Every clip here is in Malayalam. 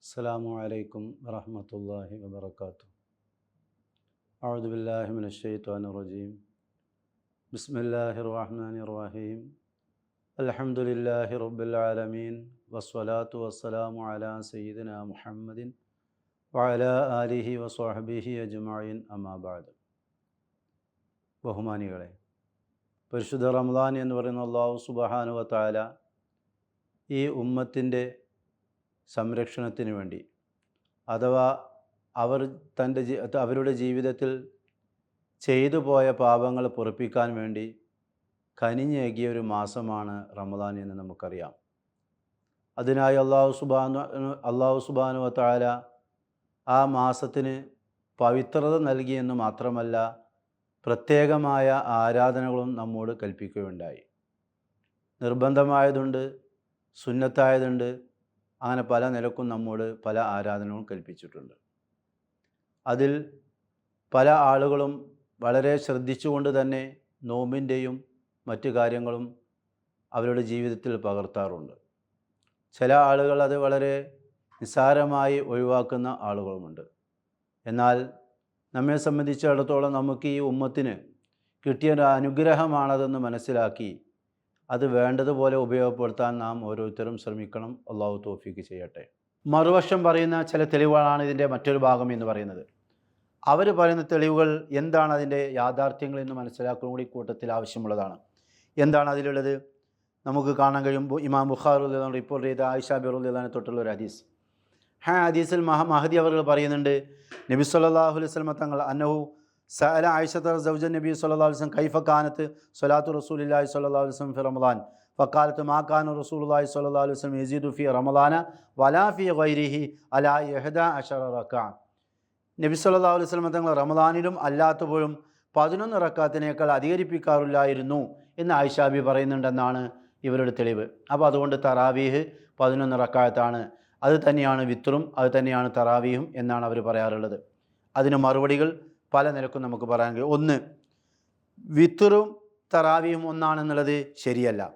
السلام عليكم ورحمة الله وبركاته أعوذ بالله من الشيطان الرجيم بسم الله الرحمن الرحيم الحمد لله رب العالمين والصلاة والسلام على سيدنا محمد وعلى آله وصحبه أجمعين أما بعد ബഹുമാനികളെ പരിശുദ്ധ റമദാൻ എന്ന് പറയുന്ന അള്ളാഹു സുബഹാനുവ താല ഈ ഉമ്മത്തിൻ്റെ സംരക്ഷണത്തിന് വേണ്ടി. അഥവാ അവർ തന്റെ അവരുടെ ജീവിതത്തിൽ ചെയ്തു പോയ പാപങ്ങൾ പൊറപ്പിക്കാൻ വേണ്ടി കനിഞ്ഞേകിയ ഒരു മാസമാണ് റമദാൻ എന്ന് നമുക്കറിയാം. അതിനായി അള്ളാഹു സുബാനു അള്ളാഹു സുബാനു താല ആ മാസത്തിന് പവിത്രത നൽകിയെന്ന് മാത്രമല്ല പ്രത്യേകമായ ആരാധനകളും നമ്മോട് കൽപ്പിക്കുകയുണ്ടായി. നിർബന്ധമായതുണ്ട് സുന്നത്തായതുണ്ട് അങ്ങനെ പല നിലക്കും നമ്മോട് പല ആരാധനകളും കൽപ്പിച്ചിട്ടുണ്ട്. അതിൽ പല ആളുകളും വളരെ ശ്രദ്ധിച്ചുകൊണ്ട് തന്നെ നോമ്പിന്റെയും മറ്റു കാര്യങ്ങളും അവരുടെ ജീവിതത്തിൽ പകർത്താറുണ്ട്. ചില ആളുകൾ അത് വളരെ നിസ്സാരമായി ഒഴിവാക്കുന്ന ആളുകളുമുണ്ട്. എന്നാൽ നമ്മെ സംബന്ധിച്ചിടത്തോളം നമുക്ക് ഈ ഉമ്മത്തിന് കിട്ടിയ ഒരു അനുഗ്രഹമാണതെന്ന് മനസ്സിലാക്കി അത് വേണ്ടതുപോലെ ഉപയോഗപ്പെടുത്താൻ നാം ഓരോരുത്തരും ശ്രമിക്കണം. അള്ളാഹു തോഫിക്ക് ചെയ്യട്ടെ. മറുവശം പറയുന്ന ചില തെളിവുകളാണ് ഇതിന്റെ മറ്റൊരു ഭാഗം എന്ന് പറയുന്നത്. അവർ പറയുന്ന തെളിവുകൾ എന്താണ് അതിന്റെ യാഥാർത്ഥ്യങ്ങൾ എന്ന് മനസ്സിലാക്കുന്ന കൂടി കൂട്ടത്തിൽ ആവശ്യമുള്ളതാണ്. എന്താണ് അതിലുള്ളത്? നമുക്ക് കാണാൻ കഴിയുമ്പോൾ ഇമാം ബുഖാർ റിപ്പോർട്ട് ചെയ്ത ആയിഷ ബിറുദ്ദാനെ തൊട്ടുള്ള ഒരു ഹദീസ്. ഹാ ഹദീസിൽ മഹ മഹദി അവർ പറയുന്നുണ്ട് നബി സല്ലല്ലാഹു അലൈഹി സ്വലമ തങ്ങൾ അന്നഹു സഅല ആയിഷത്ത സൗജ നബി സല്ലല്ലാഹു അലൈഹി വസല്ലം കൈഫ കാനത്ത് സ്വലാത്തു റസൂലില്ലാഹി സല്ലല്ലാഹു അലൈഹി വസല്ലം ഫി റമദാൻ. കാന റസൂലുള്ളാഹി സല്ലല്ലാഹു അലൈഹി വസല്ലം യസീദു ഫി റമദാന വലാ ഫി ഗൈരിഹി അലാ യഹദ അശറ റകഅ നബി സല്ലല്ലാഹു അലൈഹി വസല്ലം തങ്ങൾ റമദാനിലും അല്ലാത്തപ്പോഴും പതിനൊന്ന് റക്കാത്തിനേക്കാൾ അധികരിപ്പിക്കാറില്ലായിരുന്നു എന്ന് ആയിഷാബി പറയുന്നുണ്ടെന്നാണ് ഇവരുടെ തെളിവ്. അപ്പോൾ അതുകൊണ്ട് തറാവീഹ് പതിനൊന്ന് റക്കായത്താണ് അത് തന്നെയാണ് വിത്രും അത് തന്നെയാണ് തറാവീഹും എന്നാണ് അവർ പറയാറുള്ളത്. അതിന് മറുപടികൾ പല നിലക്കും നമുക്ക് പറയാൻ കഴിയും. ഒന്ന് വിത്തറും തറാവിയും ഒന്നാണെന്നുള്ളത് ശരിയല്ല.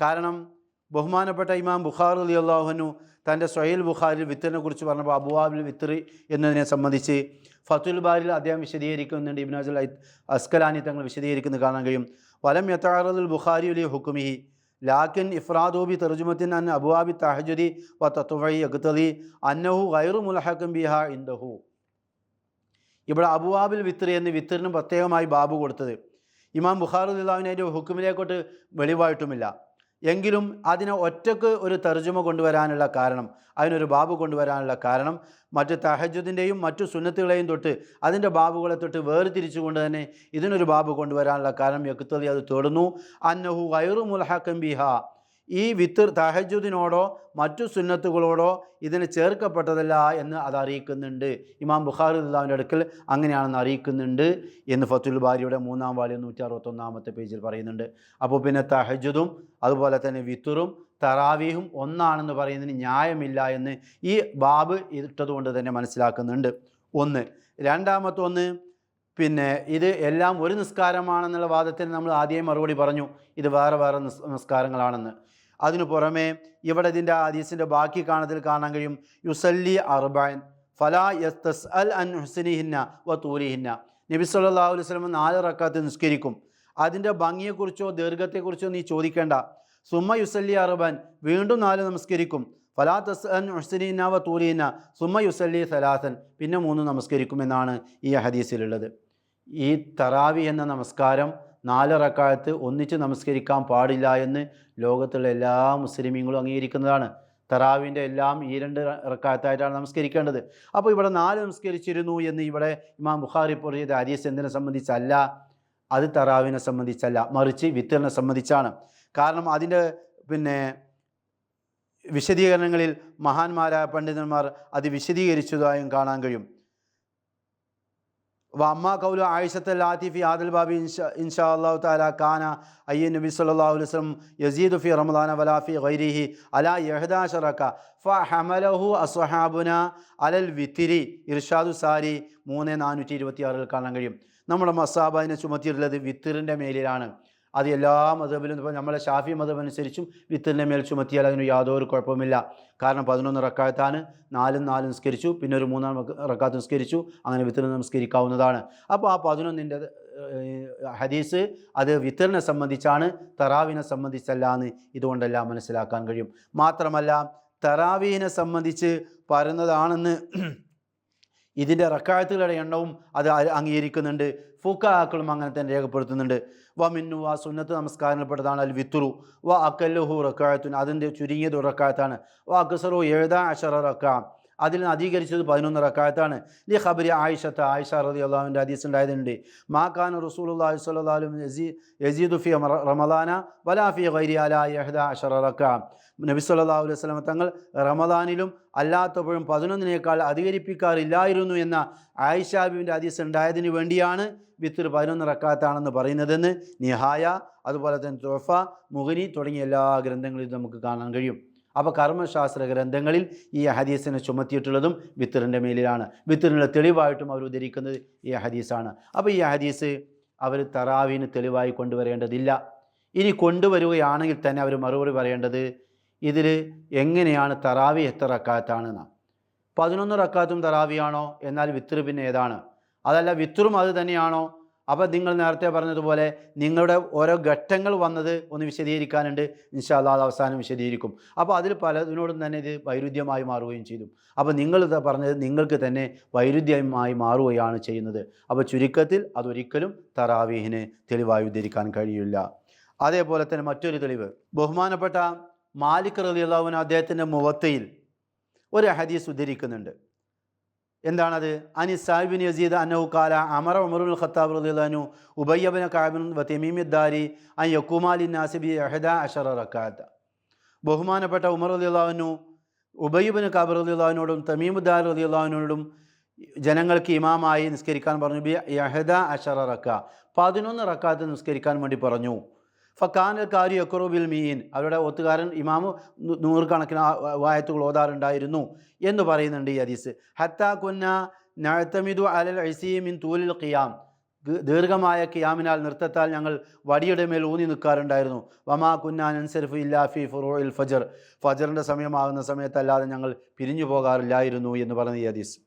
കാരണം ബഹുമാനപ്പെട്ട ഇമാം ബുഖാർ അലി അള്ളാഹുനു തന്റെ സൊഹൈൽ ബുഖാരിൽ വിത്തറിനെ കുറിച്ച് പറഞ്ഞപ്പോൾ അബുവാബിൽ വിത്തറി എന്നതിനെ സംബന്ധിച്ച് ഫത്തുൽ ബാരിൽ അദ്ദേഹം വിശദീകരിക്കുന്നുണ്ട്. ഇബ്നാജുൽ അസ്കലാനി തങ്ങൾ വിശദീകരിക്കുന്നത് കാണാൻ കഴിയും. വലം യത്താറുൽ ബുഖാരി അലി ഹുക്കുമിഹി. ലാക്കിൻ ഇഫ്രാദോബി തെർജുമത്തിൻ അൻ അബുവാബി തഹജുദി വ തത്തുവൈ അഖ്തലി അന്നഹു ഗൈറു മുലഹക്കും ബിഹാ ഇന്ദഹു ഇവിടെ അബുവാബിൽ വിത്തറി എന്ന് വിത്തറിന് പ്രത്യേകമായി ബാബു കൊടുത്തത്. ഇമാം അള്ളാഹുവിനെ അതിന്റെ ഹുക്കുമിലേക്കോട്ട് വെളിവായിട്ടുമില്ല. എങ്കിലും അതിനെ ഒറ്റയ്ക്ക് ഒരു തർജമ കൊണ്ടുവരാനുള്ള കാരണം അതിനൊരു ബാബു കൊണ്ടുവരാനുള്ള കാരണം മറ്റ് തഹജുദിന്റെയും മറ്റു സുന്നത്തുകളെയും തൊട്ട് അതിന്റെ ബാബുകളെ തൊട്ട് വേർതിരിച്ചുകൊണ്ട് തന്നെ ഇതിനൊരു ബാബു കൊണ്ടുവരാനുള്ള കാരണം യക്തതി അത് തേടുന്നു. അന്നഹു ഗൈറു മുൽഹാക്കം ബിഹ. ഈ വിത്തർ തഹജുദിനോടോ മറ്റു സുന്നത്തുകളോടോ ഇതിന് ചേർക്കപ്പെട്ടതല്ല എന്ന് അത് അറിയിക്കുന്നുണ്ട്. ഇമാം ബുഖാറുദ്ദാവിന്റെ അടുക്കൽ അങ്ങനെയാണെന്ന് അറിയിക്കുന്നുണ്ട് എന്ന് ഫത്തുൽ ബാരിയുടെ മൂന്നാം വാല്യം നൂറ്റി അറുപത്തൊന്നാമത്തെ പേജിൽ പറയുന്നുണ്ട്. അപ്പോൾ പിന്നെ തഹജുദും അതുപോലെ തന്നെ വിത്തുറും തറാവീഹും ഒന്നാണെന്ന് പറയുന്നതിന് ന്യായമില്ല എന്ന് ഈ ബാബ് ഇട്ടതുകൊണ്ട് തന്നെ മനസ്സിലാക്കുന്നുണ്ട്. ഒന്ന്. രണ്ടാമത്തെ ഒന്ന് പിന്നെ ഇത് എല്ലാം ഒരു നിസ്കാരമാണെന്നുള്ള വാദത്തിന് നമ്മൾ ആദ്യം മറുപടി പറഞ്ഞു. ഇത് വേറെ വേറെ നിസ് നിസ്കാരങ്ങളാണെന്ന്. അതിനു പുറമേ ഇവിടെ ഇതിന്റെ ഹദീസിന്റെ ബാക്കി കാണത്തിൽ കാണാൻ കഴിയും. യുസല്ലി അർബാൻ ഫലാ യസ്തസ് അൽ അൻ ഹുസനിഹിന്ന വ തൂലിഹിന്ന നബി അലൈഹി വസല്ലം നാല് റക്കാത്ത് നിസ്കരിക്കും. അതിന്റെ ഭംഗിയെക്കുറിച്ചോ ദീർഘത്തെക്കുറിച്ചോ നീ ചോദിക്കേണ്ട. സുമ യുസല്ലി അർബാൻ വീണ്ടും നാല് നമസ്കരിക്കും. ഫലാ തസ് അൻ ഹുസനിഹിന്ന വ തൂലിഹിന്ന സുമ യുസല്ലി സലാസൻ പിന്നെ മൂന്ന് നമസ്കരിക്കും എന്നാണ് ഈ ഹദീസിലുള്ളത്. ഈ തറാവി എന്ന നമസ്കാരം നാലറക്കാലത്ത് ഒന്നിച്ച് നമസ്കരിക്കാൻ പാടില്ല എന്ന് ലോകത്തുള്ള എല്ലാ മുസ്ലിമീങ്ങളും അംഗീകരിക്കുന്നതാണ്. തറാവിന്റെ എല്ലാം ഈ രണ്ട് റക്കായത്തായിട്ടാണ് നമസ്കരിക്കേണ്ടത്. അപ്പോൾ ഇവിടെ നാല് നമസ്കരിച്ചിരുന്നു എന്ന് ഇവിടെ ഇമാം ബുഖാരി ഇപ്പോൾ ചെയ്ത ഹദീസ് എന്തിനെ സംബന്ധിച്ചല്ല? അത് തറാവിനെ സംബന്ധിച്ചല്ല. മറിച്ച് വിത്തറിനെ സംബന്ധിച്ചാണ്. കാരണം അതിന്റെ പിന്നെ വിശദീകരണങ്ങളിൽ മഹാന്മാരായ പണ്ഡിതന്മാർ അത് വിശദീകരിച്ചതായും കാണാൻ കഴിയും. വമ്മ കൗലു ആയിഷത്തെ ലാത്തിഫി ആദിൽ ബാബി ഇൻഷാ ഇൻഷാ അള്ളാഹു താല കാന അയ്യ നബി സല്ലല്ലാഹു അലൈഹി വസല്ലം യസീദു ഫി റമദാന വലാ അല ഗൈരിഹി അലാ ഫ ഹമലഹു അസ്വഹാബുന അലൽ വിത്തിരി ഇർഷാദു സാരി മൂന്ന് നാനൂറ്റി ഇരുപത്തി ആറിൽ കാണാൻ കഴിയും. നമ്മുടെ മസാബ അതിനെ ചുമത്തിയിട്ടുള്ളത് വിത്തിറിന്റെ മേലിലാണ്. അത് എല്ലാ മതബിലും ഇപ്പോൾ നമ്മളെ ഷാഫി മതം അനുസരിച്ചും വിത്തിന്റെ മേൽ ചുമത്തിയാൽ അതിന് യാതൊരു കുഴപ്പമില്ല കാരണം പതിനൊന്ന് റക്കാത്താണ് നാലും നാലും നിസ്കരിച്ചു. പിന്നെ ഒരു മൂന്നാം റക്ക- റക്കാത്ത് നിസ്കരിച്ചു. അങ്ങനെ വിത്തിന് നമസ്കരിക്കാവുന്നതാണ്. അപ്പോൾ ആ പതിനൊന്നിന്റെ ഹദീസ് അത് വിത്തറിനെ സംബന്ധിച്ചാണ് തറാവിനെ സംബന്ധിച്ചല്ല എന്ന് ഇതുകൊണ്ടെല്ലാം മനസ്സിലാക്കാൻ കഴിയും. മാത്രമല്ല തറാവീനെ സംബന്ധിച്ച് പറയുന്നതാണെന്ന് ഇതിന്റെ റക്കായത്തുകളുടെ എണ്ണവും അത് അംഗീകരിക്കുന്നുണ്ട്. ഫുക്കാക്കളും അങ്ങനെ തന്നെ രേഖപ്പെടുത്തുന്നുണ്ട്. വ മിന്നു വ സുന്നത്ത് നമസ്കാരത്തിൽപ്പെട്ടതാണ് അൽ വിത്തുറു വ അക്കല്ലുഹു റക്കായത്തുൻ അതിന്റെ ചുരുങ്ങിയത് റക്കായത്താണ് വ അക്സറു എഴുതാ അഷറ റക്ക. അതിൽ നിന്ന് അധികരിച്ചത് പതിനൊന്ന് റക്കായത്താണ്. ലി ഖബരി ആയിഷത്ത് ആയിഷ റതി അള്ളാഹുവിന്റെ ഹദീസ് ഉണ്ടായതുണ്ട്. മാ ഖാൻ റസൂലുള്ളാഹി സ്വല്ലല്ലാഹു അലൈഹി യസീ യസീദു ഫി റമ- റമദാന വലാ വൈരി അല യഹദ അഷറ റക്ക. നബി സല്ലാ അലൈഹി സ്വലം തങ്ങൾ റമദാനിലും അല്ലാത്തപ്പോഴും പതിനൊന്നിനേക്കാൾ അധികരിപ്പിക്കാറില്ലായിരുന്നു എന്ന ആയിഷാബിന്റെ ഹദീസ് ഉണ്ടായതിന് വേണ്ടിയാണ് വിത്തിർ പതിനൊന്ന് റക്കാത്താണെന്ന് പറയുന്നതെന്ന് നിഹായ അതുപോലെ തന്നെ തോഫ മുഗനി തുടങ്ങിയ എല്ലാ ഗ്രന്ഥങ്ങളിലും നമുക്ക് കാണാൻ കഴിയും. അപ്പോൾ കർമ്മശാസ്ത്ര ഗ്രന്ഥങ്ങളിൽ ഈ ഹദീസിനെ ചുമത്തിയിട്ടുള്ളതും വിത്തറിന്റെ മേലിലാണ്. വിത്തറിനുള്ള തെളിവായിട്ടും അവർ ഉദ്ധരിക്കുന്നത് ഈ ഹദീസാണ്. അപ്പോൾ ഈ ഹദീസ് അവർ തറാവിന് തെളിവായി കൊണ്ടുവരേണ്ടതില്ല. ഇനി കൊണ്ടുവരികയാണെങ്കിൽ തന്നെ അവർ മറുപടി പറയേണ്ടത് ഇതിൽ എങ്ങനെയാണ് തറാവി എത്ര റക്കാത്താണെന്ന്. പതിനൊന്ന് റക്കാത്തും തറാവിയാണോ? എന്നാൽ വിത്തർ പിന്നെ ഏതാണ്? അതല്ല വിത്തറും അത് തന്നെയാണോ? അപ്പോൾ നിങ്ങൾ നേരത്തെ പറഞ്ഞതുപോലെ നിങ്ങളുടെ ഓരോ ഘട്ടങ്ങൾ വന്നത് ഒന്ന് വിശദീകരിക്കാനുണ്ട്. ഇൻഷാല്ലാ അത് അവസാനം വിശദീകരിക്കും. അപ്പോൾ അതിൽ പലതിനോടും തന്നെ ഇത് വൈരുദ്ധ്യമായി മാറുകയും ചെയ്തു. അപ്പോൾ നിങ്ങൾ പറഞ്ഞത് നിങ്ങൾക്ക് തന്നെ വൈരുദ്ധ്യമായി മാറുകയാണ് ചെയ്യുന്നത്. അപ്പോൾ ചുരുക്കത്തിൽ അതൊരിക്കലും തറാവീഹിന് തെളിവായി ഉദ്ധരിക്കാൻ കഴിയില്ല. അതേപോലെ തന്നെ മറ്റൊരു തെളിവ്. ബഹുമാനപ്പെട്ട മാലിക് റലിയുള്ളവന് അദ്ദേഹത്തിന്റെ മുവത്തയിൽ ഒരു ഹദീസ് ഉദ്ധരിക്കുന്നുണ്ട്. എന്താണത്? അനി സാഹിബിൻ യസീദ് അന്നഹു കാല അമറ ഉമറുൽ ഖത്താബ് റളിയല്ലാഹു ഉബയ്യബിൻ കാബിൻ വതമീമിദ്ദാരി അൻ യക്കുമാലി നാസിബി അഹദ അഷറ റക്കാത്ത ബഹുമാനപ്പെട്ട ഉമർ റളിയല്ലാഹു ഉബയ്യബിൻ കാബ് റളിയല്ലാഹുവിനോടും തമീമുദ്ദാർ റളിയല്ലാഹുവിനോടും ജനങ്ങൾക്ക് ഇമാമായി നിസ്കരിക്കാൻ പറഞ്ഞു. ബി യഹദ അഷറ റക്ക പതിനൊന്ന് റക്കാത്ത് നിസ്കരിക്കാൻ വേണ്ടി പറഞ്ഞു. ഫക്കാനൽ കാരി അക്കുറുബിൽ മീൻ. അവരുടെ ഒത്തുകാരൻ ഇമാമ് നൂറുകണക്കിന് വായത്തുകൾ ഓതാറുണ്ടായിരുന്നു എന്ന് പറയുന്നുണ്ട് ഈ ഹദീസ്. ഹത്ത കുന്ന നഴത്തമിതു അലൽ ഐസീമിൻ തൂലിൽ ഖിയാം. ദീർഘമായ കിയാമിനാൽ നൃത്തത്താൽ ഞങ്ങൾ വടിയുടെ മേൽ ഊന്നി നിൽക്കാറുണ്ടായിരുന്നു. വമാ കുന്നാൻ അൻസരിഫ് ഇല്ലാഫി ഫുറോയിൽ ഫജർ. ഫജറിന്റെ സമയമാകുന്ന സമയത്തല്ലാതെ ഞങ്ങൾ പിരിഞ്ഞു പോകാറില്ലായിരുന്നു എന്ന് പറഞ്ഞ ഈ ഹദീസ്.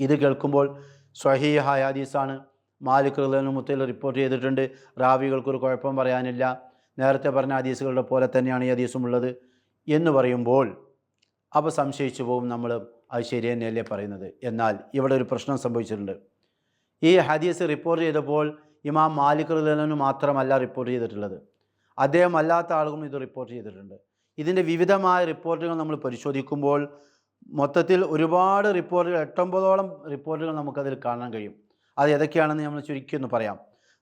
ഇത് കേൾക്കുമ്പോൾ സ്വഹീഹായ ഹദീസാണ്. മാലിക് മുത്തയിൽ റിപ്പോർട്ട് ചെയ്തിട്ടുണ്ട്. റാവികൾക്കൊരു കുഴപ്പം പറയാനില്ല. നേരത്തെ പറഞ്ഞ ഹദീസുകളുടെ പോലെ തന്നെയാണ് ഈ ഹദീസും എന്ന് പറയുമ്പോൾ അവ സംശയിച്ചു പോകും നമ്മൾ അത് ശരി തന്നെയല്ലേ പറയുന്നത്. എന്നാൽ ഇവിടെ ഒരു പ്രശ്നം സംഭവിച്ചിട്ടുണ്ട്. ഈ ഹദീസ് റിപ്പോർട്ട് ചെയ്തപ്പോൾ ഇമാം മാലിക് റഹ്ലാനു മാത്രമല്ല റിപ്പോർട്ട് ചെയ്തിട്ടുള്ളത്. അദ്ദേഹം അല്ലാത്ത ആളുകളും ഇത് റിപ്പോർട്ട് ചെയ്തിട്ടുണ്ട്. ഇതിന്റെ വിവിധമായ റിപ്പോർട്ടുകൾ നമ്മൾ പരിശോധിക്കുമ്പോൾ മൊത്തത്തിൽ ഒരുപാട് റിപ്പോർട്ടുകൾ എട്ടൊമ്പതോളം റിപ്പോർട്ടുകൾ നമുക്കതിൽ കാണാൻ കഴിയും. അത് ഏതൊക്കെയാണെന്ന് നമ്മൾ ചുരുക്കി ഒന്ന് പറയാം.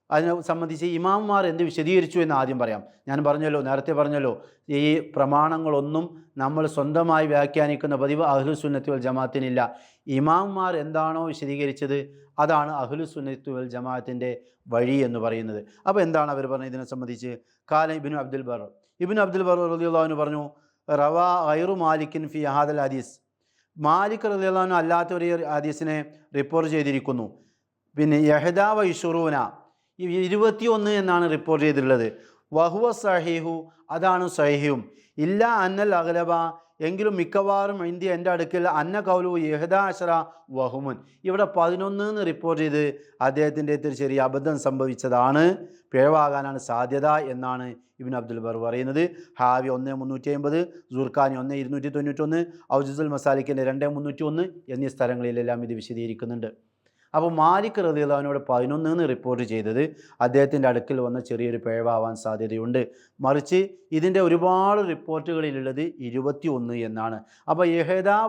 അതിനെ സംബന്ധിച്ച് ഇമാമുമാർ എന്ത് വിശദീകരിച്ചു എന്ന് ആദ്യം പറയാം. ഞാൻ പറഞ്ഞല്ലോ നേരത്തെ പറഞ്ഞല്ലോ ഈ പ്രമാണങ്ങളൊന്നും നമ്മൾ സ്വന്തമായി വ്യാഖ്യാനിക്കുന്ന പതിവ് അഹ്ലു സുന്നത്തി വൽ ജമാഅത്തിനില്ല. ഇമാമുമാർ എന്താണോ വിശദീകരിച്ചത് അതാണ് അഹ്ലു സുന്നത്തി വൽ ജമാഅത്തിന്റെ വഴി എന്ന് പറയുന്നത്. അപ്പോൾ എന്താണ് അവർ പറഞ്ഞത് ഇതിനെ സംബന്ധിച്ച്? കാല ഇബിനു അബ്ദുൽ ബർ ഇബിൻ അബ്ദുൽ ബർ റളിയല്ലാഹു പറഞ്ഞു റവ ഐറു മാലിക്കിൻ ഫി ഹാദൽ ഹദീസ്. മാലിക് റളിയല്ലാഹു അല്ലാത്ത ഹദീസിനെ റിപ്പോർട്ട് ചെയ്തിരിക്കുന്നു. പിന്നെ യഹദ വൈഷുറൂന ഇരുപത്തിയൊന്ന് എന്നാണ് റിപ്പോർട്ട് ചെയ്തിട്ടുള്ളത്. വഹുവ സഹിഹു അതാണ് സഹിഹും. ഇല്ല അന്നൽ അഗലബ എങ്കിലും മിക്കവാറും ഇന്ത്യ എന്റെ അടുക്കൽ അന്ന കൗലു യഹദ അഷറ വഹുമുൻ. ഇവിടെ പതിനൊന്ന് എന്ന് റിപ്പോർട്ട് ചെയ്ത് അദ്ദേഹത്തിന്റെ ഒരു ചെറിയ അബദ്ധം സംഭവിച്ചതാണ്. പിഴവാകാനാണ് സാധ്യത എന്നാണ് ഇബിൻ അബ്ദുൽ ബർ പറയുന്നത്. ഹാവി ഒന്ന് മുന്നൂറ്റി അമ്പത് ജുർഖാനി ഒന്ന് ഇരുന്നൂറ്റി തൊണ്ണൂറ്റൊന്ന് ഔജുസുൽ മസാലിക്കിന്റെ രണ്ട് മുന്നൂറ്റി ഒന്ന് എന്നീ സ്ഥലങ്ങളിലെല്ലാം ഇത് വിശദീകരിക്കുന്നുണ്ട്. അപ്പോൾ മാലിക് റതിയുള്ളവനോട് പതിനൊന്ന് എന്ന് റിപ്പോർട്ട് ചെയ്തത് അദ്ദേഹത്തിന്റെ അടുക്കിൽ വന്ന ചെറിയൊരു പിഴവാവാൻ സാധ്യതയുണ്ട്. മറിച്ച് ഇതിന്റെ ഒരുപാട് റിപ്പോർട്ടുകളിലുള്ളത് ഇരുപത്തി ഒന്ന് എന്നാണ്. അപ്പോൾ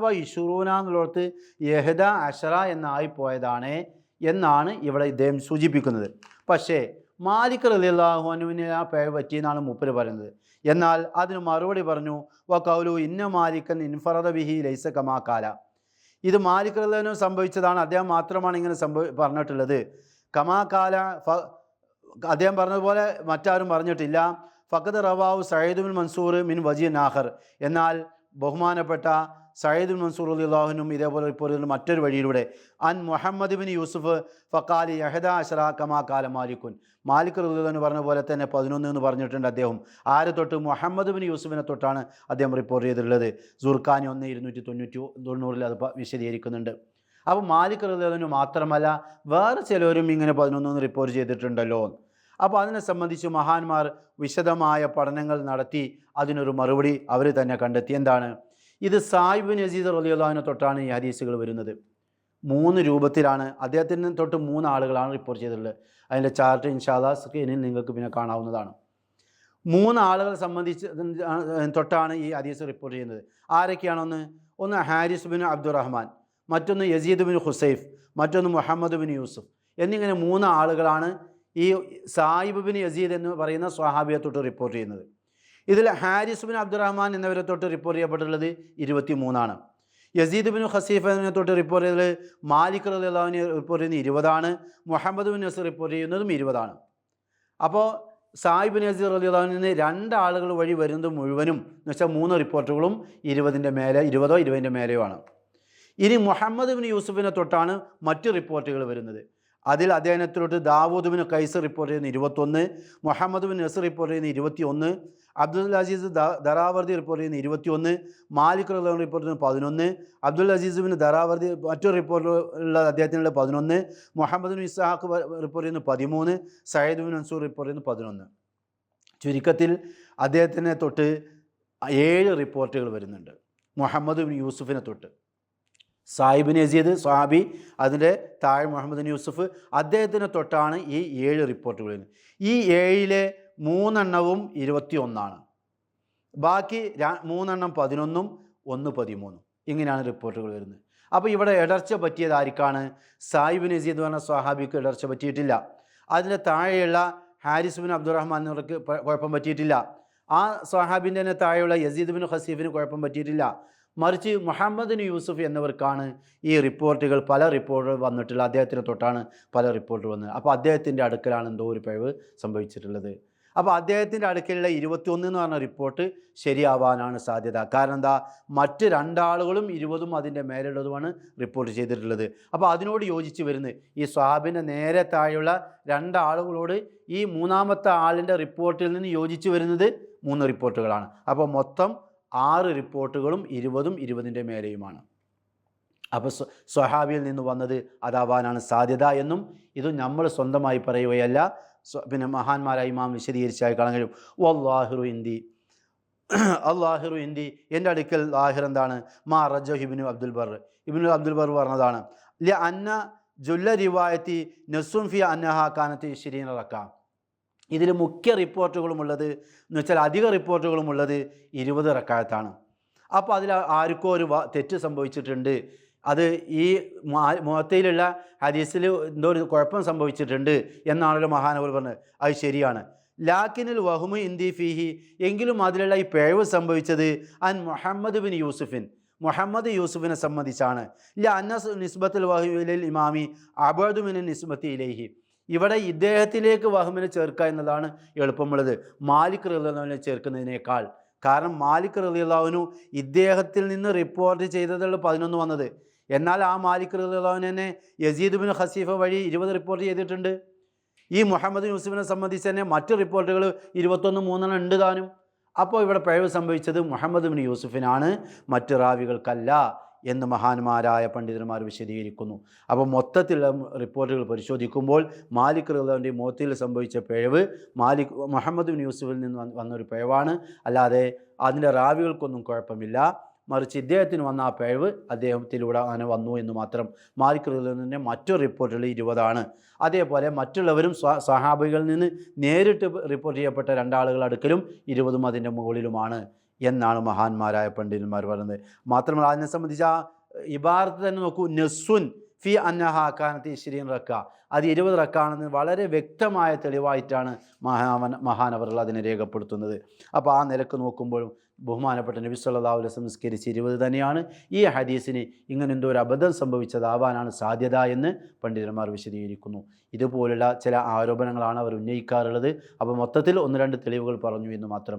വ ഇഷുറൂന എന്നുള്ളത് യഹദ അഷറ എന്നായി പോയതാണ് എന്നാണ് ഇവിടെ ഇദ്ദേഹം സൂചിപ്പിക്കുന്നത്. പക്ഷേ മാലിക് റലിയുള്ളാഹുനുവിന് ആ പിഴ പറ്റിയെന്നാണ് മൂപ്പര് പറയുന്നത്. എന്നാൽ അതിന് മറുപടി പറഞ്ഞു വ കൗലു ഇന്ന മാലിക്കൻ ഇൻഫറദ ബിഹി ലൈസ കമാക്കാല ഇത് മാലിക് റഹ്ലാനു സംഭവിച്ചതാണ്. അദ്ദേഹം മാത്രമാണ് ഇങ്ങനെ സംഭവി പറഞ്ഞിട്ടുള്ളത്. കമാകാല ഫ അദ്ദേഹം പറഞ്ഞതുപോലെ മറ്റാരും പറഞ്ഞിട്ടില്ല. ഫഖദ് റവാവ് സയ്യിദ് മൻസൂർ മിൻ വജി നാഹർ. എന്നാൽ ബഹുമാനപ്പെട്ട സയ്യിദ് മൻസൂർ അള്ളാഹുനും ഇതേപോലെ റിപ്പോർട്ട് മറ്റൊരു വഴിയിലൂടെ. അൻ മുഹമ്മദ് ബിൻ യൂസുഫ് ഫക്കാലി യഹദ അഷറ കമാ കാല മാലിക്കുൻ. മാലിക് റഹ്ലാൻ പറഞ്ഞ പോലെ തന്നെ പതിനൊന്ന് എന്ന് പറഞ്ഞിട്ടുണ്ട് അദ്ദേഹം. ആരെ തൊട്ട്? മുഹമ്മദ് ബിൻ യൂസുഫിനെ തൊട്ടാണ് അദ്ദേഹം റിപ്പോർട്ട് ചെയ്തിട്ടുള്ളത്. സുർഖാനി ഒന്ന് ഇരുന്നൂറ്റി തൊണ്ണൂറ്റി തൊണ്ണൂറിൽ അത് വിശദീകരിക്കുന്നുണ്ട്. അപ്പോൾ മാലിക് റഹ്ലാനു മാത്രമല്ല വേറെ ചിലരും ഇങ്ങനെ പതിനൊന്ന് റിപ്പോർട്ട് ചെയ്തിട്ടുണ്ടല്ലോ. അപ്പോൾ അതിനെ സംബന്ധിച്ച് മഹാന്മാർ വിശദമായ പഠനങ്ങൾ നടത്തി അതിനൊരു മറുപടി അവർ തന്നെ കണ്ടെത്തി. എന്താണ്? ഇത് സാഹിബ് നസീദ് റലിയുള്ളതിനെ തൊട്ടാണ് ഈ ഹദീസുകൾ വരുന്നത്. മൂന്ന് രൂപത്തിലാണ് അദ്ദേഹത്തിന് തൊട്ട് മൂന്ന് ആളുകളാണ് റിപ്പോർട്ട് ചെയ്തിട്ടുള്ളത്. അതിന്റെ ചാർട്ട് ഇൻഷാദാ സ്ക്രീനിൽ നിങ്ങൾക്ക് പിന്നെ കാണാവുന്നതാണ്. മൂന്ന് ആളുകളെ സംബന്ധിച്ച് തൊട്ടാണ് ഈ ഹദീസ് റിപ്പോർട്ട് ചെയ്യുന്നത്. ആരൊക്കെയാണൊന്ന്? ഒന്ന് ഹാരിസ് ബിൻ അബ്ദുറഹ്മാൻ മറ്റൊന്ന് യസീദ് ബിൻ ഹുസൈഫ് മറ്റൊന്ന് മുഹമ്മദ് ബിൻ യൂസുഫ്. എന്നിങ്ങനെ മൂന്ന് ആളുകളാണ് ഈ സായിബ് ബിൻ യസീദ് എന്ന് പറയുന്ന സ്വഹാബിയെ തൊട്ട് റിപ്പോർട്ട് ചെയ്യുന്നത്. ഇതിൽ ഹാരിസ് ബിൻ അബ്ദുറഹ്മാൻ എന്നിവരെ തൊട്ട് റിപ്പോർട്ട് ചെയ്യപ്പെട്ടിട്ടുള്ളത് ഇരുപത്തി മൂന്നാണ് യസീദ് ബിൻ ഹസീഫ് എന്നതിനെ തൊട്ട് റിപ്പോർട്ട് ചെയ്തത് മാലിക് റലിനെ റിപ്പോർട്ട് ചെയ്യുന്നത് ഇരുപതാണ്. മുഹമ്മദ് ബിൻ നസീർ റിപ്പോർട്ട് ചെയ്യുന്നതും ഇരുപതാണ്. അപ്പോൾ സായിബ് നസീർ അലിയുള്ളാഹിൽ നിന്ന് രണ്ടാളുകൾ വഴി വരുന്നത് മുഴുവനും എന്ന് വെച്ചാൽ മൂന്ന് റിപ്പോർട്ടുകളും ഇരുപതിന്റെ മേലെ ഇരുപതോ ഇരുപതിന്റെ മേലെയോ ആണ്. ഇനി മുഹമ്മദ് ബിൻ യൂസുഫിനെ തൊട്ടാണ് മറ്റ് റിപ്പോർട്ടുകൾ വരുന്നത്. അതിൽ അദ്ദേഹത്തിലോട്ട് ദാവൂദ് ബിൻ കൈസ് റിപ്പോർട്ട് ചെയ്യുന്ന ഇരുപത്തൊന്ന് മുഹമ്മദ് ബിൻ നസർ റിപ്പോർട്ട് ചെയ്യുന്ന ഇരുപത്തി ഒന്ന് അബ്ദുൽ അസീസ് ദറാവർദി റിപ്പോർട്ട് ചെയ്യുന്ന ഇരുപത്തിയൊന്ന് മാലിക് റഹ്ലാൻ റിപ്പോർട്ട് ചെയ്യുന്ന പതിനൊന്ന് അബ്ദുൽ അസീസ് ബിൻ ദറാവർദി മറ്റൊരു റിപ്പോർട്ടുള്ള അദ്ദേഹത്തിനുള്ള പതിനൊന്ന് മുഹമ്മദ് ബിൻ ഇസ്ഹാഖ് റിപ്പോർട്ട് ചെയ്യുന്ന പതിമൂന്ന് സയ്യിദ് ബിൻ മൻസൂർ റിപ്പോർട്ട് ചെയ്യുന്ന പതിനൊന്ന്. ചുരുക്കത്തിൽ അദ്ദേഹത്തിനെ തൊട്ട് ഏഴ് റിപ്പോർട്ടുകൾ വരുന്നുണ്ട്. മുഹമ്മദ് ബിൻ യൂസുഫിനെ തൊട്ട്. സാഹിബിൻ യസീദ് സ്വഹാബി അതിന്റെ താഴെ മുഹമ്മദ് യൂസഫ് അദ്ദേഹത്തിന് തൊട്ടാണ് ഈ ഏഴ് റിപ്പോർട്ടുകൾ വരുന്നത് ഈ ഏഴിലെ മൂന്നെണ്ണവും ഇരുപത്തി ഒന്നാണ് ബാക്കി മൂന്നെണ്ണം പതിനൊന്നും ഒന്ന് പതിമൂന്നും. ഇങ്ങനെയാണ് റിപ്പോർട്ടുകൾ വരുന്നത്. അപ്പോൾ ഇവിടെ ഇടർച്ച പറ്റിയത് ആർക്കാണ്? സാഹിബിൻ യസീദ് എന്ന് പറഞ്ഞ സ്വഹാബിക്ക് ഇടർച്ച പറ്റിയിട്ടില്ല. അതിന്റെ താഴെയുള്ള ഹാരിസ് ബിൻ അബ്ദുറഹ്മാൻ എന്നിവർക്ക് കുഴപ്പം പറ്റിയിട്ടില്ല. ആ സ്വഹാബിന്റെ തന്നെ താഴെയുള്ള യസീദ് ബിൻ ഹസീഫിന് കുഴപ്പം പറ്റിയിട്ടില്ല. മറിച്ച് മുഹമ്മദ് യൂസുഫ് എന്നിവർക്കാണ് ഈ റിപ്പോർട്ടുകൾ പല റിപ്പോർട്ടുകൾ വന്നിട്ടുള്ളത്. അദ്ദേഹത്തിന് തൊട്ടാണ് പല റിപ്പോർട്ട് വന്നത്. അപ്പോൾ അദ്ദേഹത്തിന്റെ അടുക്കലാണ് എന്തോ ഒരു പിഴവ് സംഭവിച്ചിട്ടുള്ളത്. അപ്പോൾ അദ്ദേഹത്തിന്റെ അടുക്കലുള്ള ഇരുപത്തിയൊന്ന് എന്ന് പറഞ്ഞ റിപ്പോർട്ട് ശരിയാവാനാണ് സാധ്യത. കാരണം എന്താ? മറ്റ് രണ്ടാളുകളും ഇരുപതും അതിന്റെ മേലുള്ളതുമാണ് റിപ്പോർട്ട് ചെയ്തിട്ടുള്ളത്. അപ്പോൾ അതിനോട് യോജിച്ച് വരുന്നത് ഈ സ്വാബിന്റെ നേരെ താഴെയുള്ള രണ്ടാളുകളോട് ഈ മൂന്നാമത്തെ ആളിന്റെ റിപ്പോർട്ടിൽ നിന്ന് യോജിച്ച് വരുന്നത് മൂന്ന് റിപ്പോർട്ടുകളാണ്. അപ്പോൾ മൊത്തം ആറ് റിപ്പോർട്ടുകളും ഇരുപതും ഇരുപതിന്റെ മേലെയുമാണ്. അപ്പോൾ സ്വ സ്വഹാബിയിൽ നിന്ന് വന്നത് അതാവാനാണ് സാധ്യത എന്നും ഇത് നമ്മൾ സ്വന്തമായി പറയുകയല്ല. പിന്നെ മഹാന്മാരായ ഇമാം വിശദീകരിച്ചായി കാണാൻ കഴിയും. വല്ലാഹിറു ഇന്ദി. അള്ളാഹിറു ഇന്ദി. എന്റെ അടുക്കൽ ലാഹിർ എന്താണ്? മാ റജോ ഹിബിനു അബ്ദുൽ ബർ ഇബിനു അബ്ദുൽ ബർ പറഞ്ഞതാണ് അന്ന ജുല്ല റിവായത്തി നസും ഫിയ അന്നഹ കാനത്തി ഷിരീൻ ഇതിൽ മുഖ്യ റിപ്പോർട്ടുകളും ഉള്ളത് എന്ന് വെച്ചാൽ അധിക റിപ്പോർട്ടുകളും ഉള്ളത് ഇരുപത് റക്കായത്താണ്. അപ്പോൾ അതിൽ ആർക്കോ ഒരു തെറ്റ് സംഭവിച്ചിട്ടുണ്ട്. അത് ഈ മുഖത്തയിലുള്ള ഹദീസിൽ എന്തോ ഒരു കുഴപ്പം സംഭവിച്ചിട്ടുണ്ട് എന്നാണല്ലോ മഹാനവർ പറഞ്ഞത്. അത് ശരിയാണ്. ലാക്കിനിൽ വഹുമു ഇന്ദി ഫിഹി എങ്കിലും അതിലുള്ള ഈ പിഴവ് സംഭവിച്ചത് അൻ മുഹമ്മദ് ബിൻ യൂസുഫിൻ. മുഹമ്മദ് യൂസുഫിനെ സംബന്ധിച്ചാണ്. ഇല്ല അന്നസ് നിസ്ബത്തുൽ വഹുലിൽ ഇമാമി അബദുബിൻ നിസ്ബത്തി ഇലേഹി. ഇവിടെ ഇദ്ദേഹത്തിലേക്ക് വഹമിനെ ചേർക്കുക എന്നതാണ് എളുപ്പമുള്ളത്. മാലിക് റലിനെ ചേർക്കുന്നതിനേക്കാൾ. കാരണം മാലിക് റലിയുള്ളവനു ഇദ്ദേഹത്തിൽ നിന്ന് റിപ്പോർട്ട് ചെയ്തതുള്ള പതിനൊന്ന് വന്നത്. എന്നാൽ ആ മാലിക് റലിയുള്ളവൻ തന്നെ യസീദ് ബിൻ ഹസീഫ വഴി ഇരുപത് റിപ്പോർട്ട് ചെയ്തിട്ടുണ്ട്. ഈ മുഹമ്മദ് യൂസുഫിനെ സംബന്ധിച്ച് തന്നെ മറ്റ് റിപ്പോർട്ടുകൾ ഇരുപത്തൊന്ന് മൂന്നെണ്ണം ഉണ്ട് താനും. അപ്പോൾ ഇവിടെ പിഴവ് സംഭവിച്ചത് മുഹമ്മദ് ബിൻ യൂസുഫിനാണ്. മറ്റ് റാവികൾക്കല്ല. എന്ന് മഹാന്മാരായ പണ്ഡിതന്മാർ വിശദീകരിക്കുന്നു. അപ്പോൾ മൊത്തത്തിൽ റിപ്പോർട്ടുകൾ പരിശോധിക്കുമ്പോൾ മാലിക് റഹ്ലാവിന്റെ മോത്തിൽ സംഭവിച്ച പിഴവ് മാലിക് മുഹമ്മദ് യൂസുഫിൽ നിന്ന് വന്ന- വന്നൊരു പിഴവാണ്. അല്ലാതെ അതിന്റെ റാവികൾക്കൊന്നും കുഴപ്പമില്ല. മറിച്ച് ഇദ്ദേഹത്തിന് വന്ന ആ പിഴവ് അദ്ദേഹത്തിലൂടെ അങ്ങനെ വന്നു എന്ന് മാത്രം മാലിക് റഹ്ലാവിന്റെ മറ്റു റിപ്പോർട്ടുകൾ ഇരുപതാണ്. അതേപോലെ മറ്റുള്ളവരും സഹാബികളിൽ നിന്ന് നേരിട്ട് റിപ്പോർട്ട് ചെയ്യപ്പെട്ട രണ്ടാളുകൾ അടുക്കലും ഇരുപതും അതിന്റെ മുകളിലുമാണ്. എന്നാണ് മഹാന്മാരായ പണ്ഡിതന്മാർ പറയുന്നത്. മാത്രമല്ല അതിനെ സംബന്ധിച്ച് ആ ഇബാർത്ത് തന്നെ നോക്കൂ. നെസ്സുൻ ഫി അന്നഹ കാനത്ത് ഇശ്രീൻ റക്ക. അത് ഇരുപത് റക്കാണെന്ന് വളരെ വ്യക്തമായ തെളിവായിട്ടാണ് മഹാവൻ മഹാനവറുകൾ അതിനെ രേഖപ്പെടുത്തുന്നത്. അപ്പോൾ ആ നിലയ്ക്ക് നോക്കുമ്പോഴും ബഹുമാനപ്പെട്ട നബി സല്ലല്ലാഹു അലൈഹി വസല്ലം നിസ്കരിച്ച് ഇരുപത് തന്നെയാണ്. ഈ ഹദീസിന് ഇങ്ങനെ എന്തോ ഒരു അബദ്ധം സംഭവിച്ചതാവാനാണ് സാധ്യത എന്ന് പണ്ഡിതന്മാർ വിശദീകരിക്കുന്നു. ഇതുപോലുള്ള ചില ആരോപണങ്ങളാണ് അവർ ഉന്നയിക്കാറുള്ളത്. അപ്പോൾ മൊത്തത്തിൽ ഒന്ന് രണ്ട് തെളിവുകൾ പറഞ്ഞു എന്ന് മാത്രം